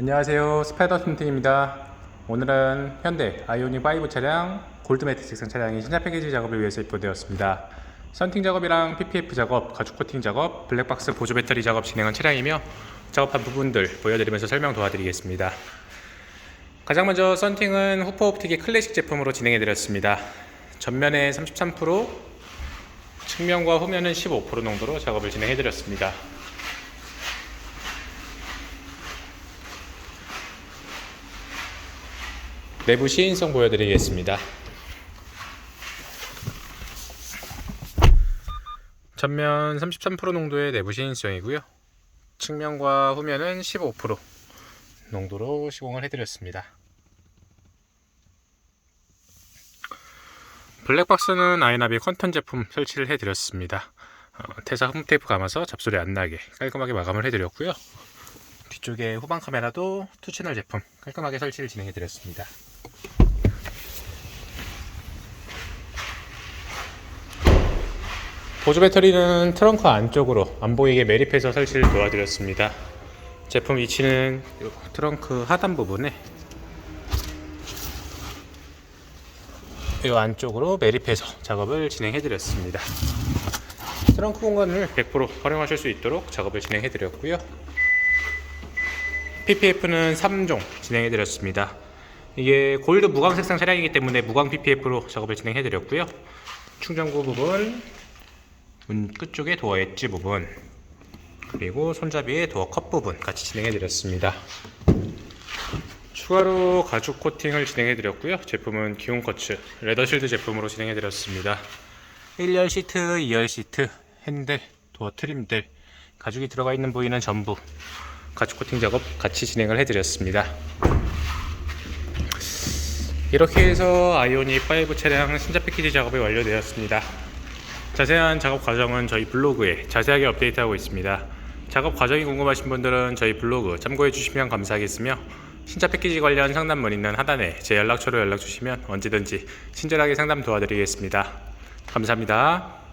안녕하세요. 스파이더 틴틴입니다. 오늘은 현대 아이오닉 5 차량 골드매트 색상 차량이 신차 패키지 작업을 위해서 입고되었습니다. 썬팅 작업이랑 PPF 작업, 가죽 코팅 작업, 블랙박스 보조 배터리 작업 진행한 차량이며 작업한 부분들 보여드리면서 설명 도와드리겠습니다. 가장 먼저 썬팅은 후퍼 옵틱의 클래식 제품으로 진행해드렸습니다. 전면에 33% 측면과 후면은 15% 정도로 작업을 진행해드렸습니다 내부 시인성 보여드리겠습니다. 전면 33% 농도의 내부 시인성이고요. 측면과 후면은 15% 농도로 시공을 해드렸습니다. 블랙박스는 아이나비 컨턴 제품 설치를 해드렸습니다. 어, 태사 홈테이프 감아서 잡소리 안 나게 깔끔하게 마감을 해드렸고요. 뒤쪽에 후방 카메라도 투 채널 제품 깔끔하게 설치를 진행해 드렸습니다. 보조 배터리는 트렁크 안쪽으로 안 보이게 매립해서 설치를 도와드렸습니다. 제품 위치는 요 트렁크 하단 부분에 이 안쪽으로 매립해서 작업을 진행해 드렸습니다. 트렁크 공간을 100% 활용하실 수 있도록 작업을 진행해 드렸고요. PPF는 3종 진행해 드렸습니다. 이게 골드 무광 색상 차량이기 때문에 무광 PPF로 작업을 진행해 드렸고요. 충전구 부분, 문 끝쪽에 도어 엣지 부분, 그리고 손잡이의 도어 컵 부분 같이 진행해 드렸습니다. 추가로 가죽 코팅을 진행해 드렸고요. 제품은 기온 커츠 레더실드 제품으로 진행해 드렸습니다. 1열 시트, 2열 시트, 핸들, 도어 트림들, 가죽이 들어가 있는 부위는 전부 가죽 코팅 작업 같이 진행을 해드렸습니다. 이렇게 해서 아이오닉 5 차량 신차 패키지 작업이 완료되었습니다. 자세한 작업 과정은 저희 블로그에 자세하게 업데이트하고 있습니다. 작업 과정이 궁금하신 분들은 저희 블로그 참고해 주시면 감사하겠으며 신차 패키지 관련 상담 문의는 하단에 제 연락처로 연락 주시면 언제든지 친절하게 상담 도와드리겠습니다. 감사합니다.